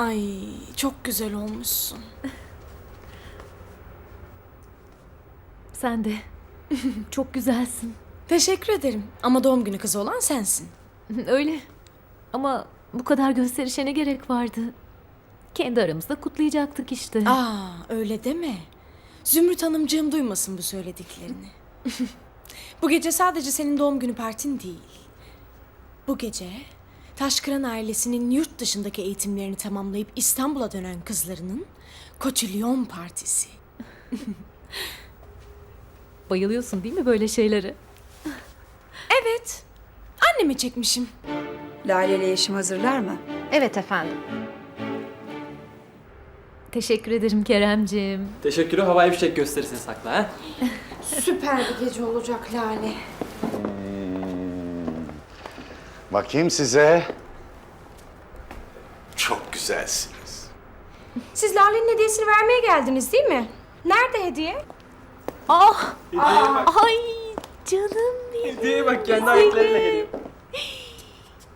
Ay çok güzel olmuşsun. Sen de. Çok güzelsin. Teşekkür ederim. Ama doğum günü kızı olan sensin. Öyle. Ama bu kadar gösterişe ne gerek vardı? Kendi aramızda kutlayacaktık işte. Aa öyle deme. Zümrüt Hanımcığım duymasın bu söylediklerini. bu gece sadece senin doğum günü partin değil. Bu gece Taşkıran ailesinin yurt dışındaki eğitimlerini tamamlayıp İstanbul'a dönen kızlarının kotilyon partisi. Bayılıyorsun değil mi böyle şeylere? Evet. Anneme çekmişim. Lale ile Yeşim hazırlar mı? Evet efendim. Teşekkür ederim Keremcim. Teşekkürü havai fişek gösterisine sakla ha. Süper bir gece olacak Lale. Bakayım size. Çok güzelsiniz. Siz Lale'nin hediyesini vermeye geldiniz değil mi? Nerede hediye? Ah! Ay canım benim. Hediyeye bak kendi ayaklarıyla geliyor.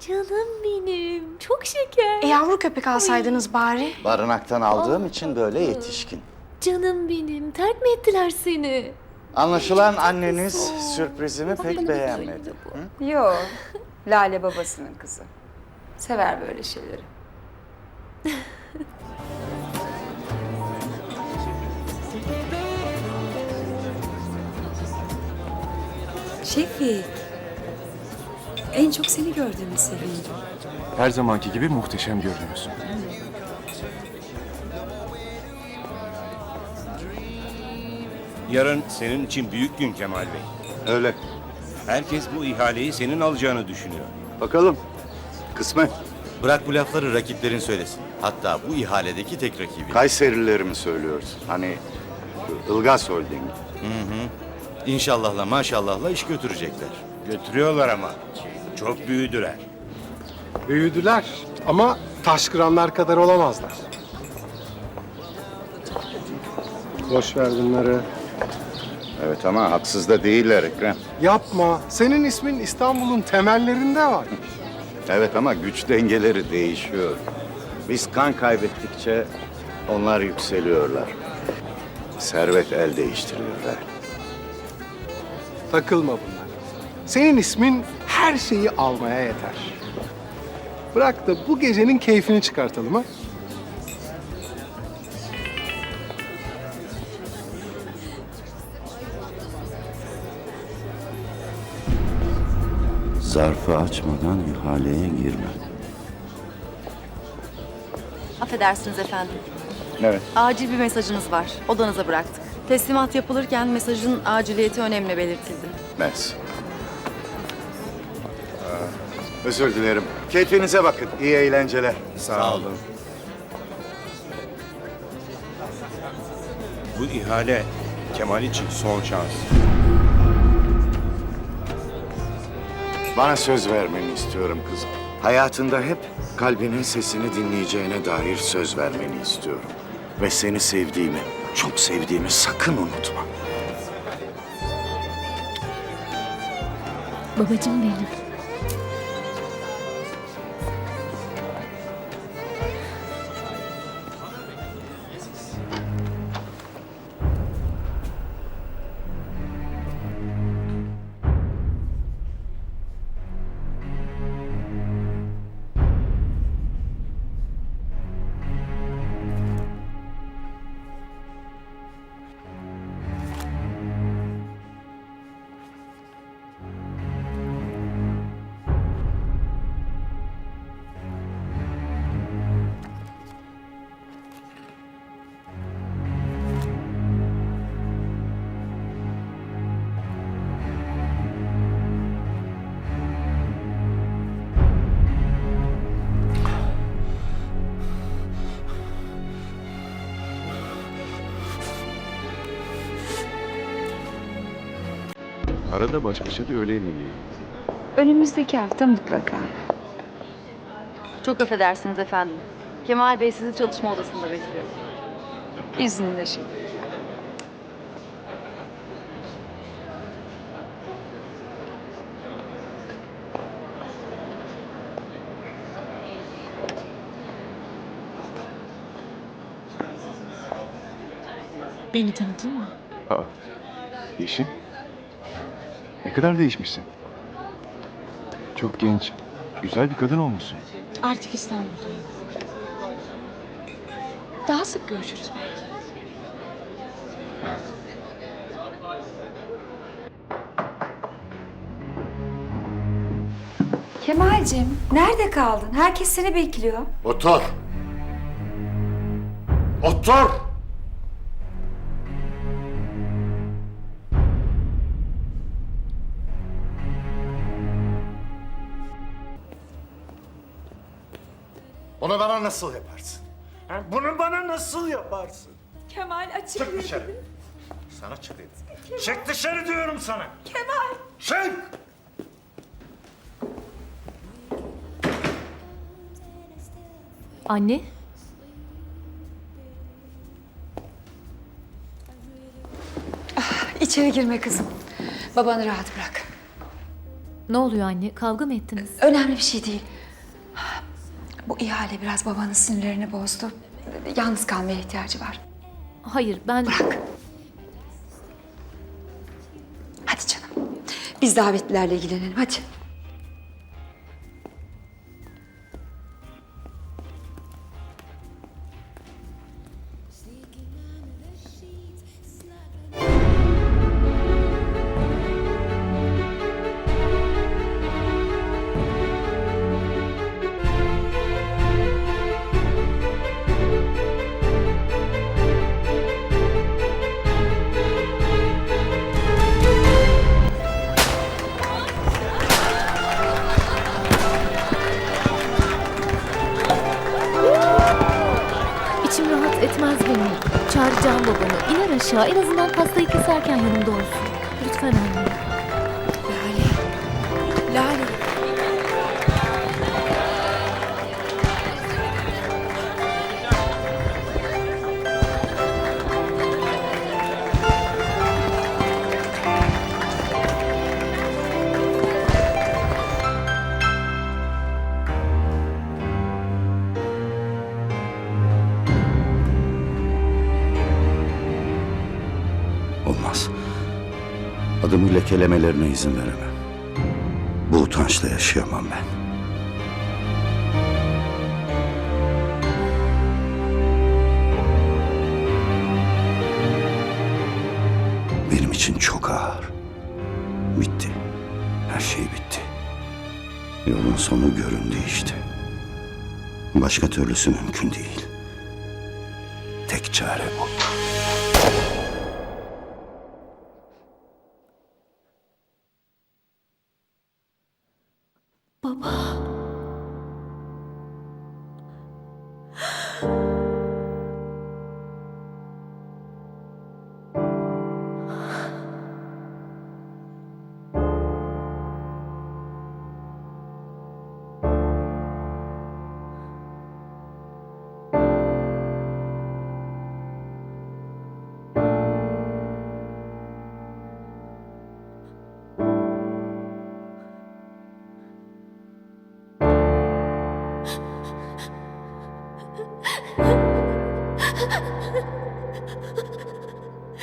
Canım benim. Çok şeker. E yavru köpek alsaydınız bari. Barınaktan aldığım için böyle yetişkin. Canım benim. Terk mi ettiler seni? Anlaşılan anneniz sürprizimi pek beğenmedi. Hı? Lale babasının kızı. Sever böyle şeyleri. Şefik. En çok seni gördüğümü sevindim. Her zamanki gibi muhteşem görünüyorsun. Yarın senin için büyük gün Kemal Bey. Öyle. Herkes bu ihaleyi senin alacağını düşünüyor. Bakalım. Kısmet. Bırak bu lafları rakiplerin söylesin. Hatta bu ihaledeki tek rakibi. Kayserilileri mi söylüyorsun? Hani Ilgaz Holding. İnşallahla maşallahla iş götürecekler. Götürüyorlar ama. Çok büyüdüler. Büyüdüler ama taşkıranlar kadar olamazlar. Boş ver bunları. Evet ama haksız da değiller Ekrem. Yapma. Senin ismin İstanbul'un temellerinde var. Evet ama güç dengeleri değişiyor. Biz kan kaybettikçe onlar yükseliyorlar. Servet el değiştiriyorlar. Takılma bunlar. Senin ismin her şeyi almaya yeter. Bırak da bu gecenin keyfini çıkartalım ha. Zarfı açmadan ihaleye girme. Affedersiniz efendim. Evet. Acil bir mesajınız var. Odanıza bıraktık. Teslimat yapılırken mesajın aciliyeti önemli belirtildi. Mes. Özür dilerim. Keyfinize bakın. İyi eğlenceler. Sağ olun. Bu ihale Kemal için son şans. Bana söz vermeni istiyorum kızım. Hayatında hep kalbinin sesini dinleyeceğine dair söz vermeni istiyorum. Ve seni sevdiğimi, çok sevdiğimi sakın unutma. Babacım benim. Arada baş başa da öğle yemeği. Önümüzdeki hafta mutlaka. Çok affedersiniz efendim. Kemal Bey sizi çalışma odasında bekliyor. İzninle şimdi. Beni tanıdın mı? Aa, Yeşim. Ne kadar değişmişsin. Çok genç, güzel bir kadın olmuşsun. Artık İstanbul'dayım. Daha sık görüşürüz belki. Kemal'cim nerede kaldın? Herkes seni bekliyor. Otur. Otur. Onu bana nasıl yaparsın? Ha, Bunu bana nasıl yaparsın? Kemal açık Çık dışarı. Sana çık dedim. Çık dışarı diyorum sana. Kemal. Çık. Anne, İçeri girme kızım. Babanı rahat bırak. ne oluyor anne? Kavga mı ettiniz? Önemli bir şey değil. Bu ihale biraz babanın sinirlerini bozdu. Yalnız kalmaya ihtiyacı var. Hayır, ben... Bırak. Hadi canım. Biz davetlilerle ilgilenelim hadi. İçim rahat etmez benim. Çağıracağım babamı. İner aşağı. En azından pastayı keserken yanımda olsun. Lütfen anne. Adımı lekelemelerine izin veremem. Bu utançla yaşayamam ben. Benim için çok ağır. Bitti. Her şey bitti. Yolun sonu göründü işte. Başka türlüsü mümkün değil. Tek çare bu.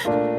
you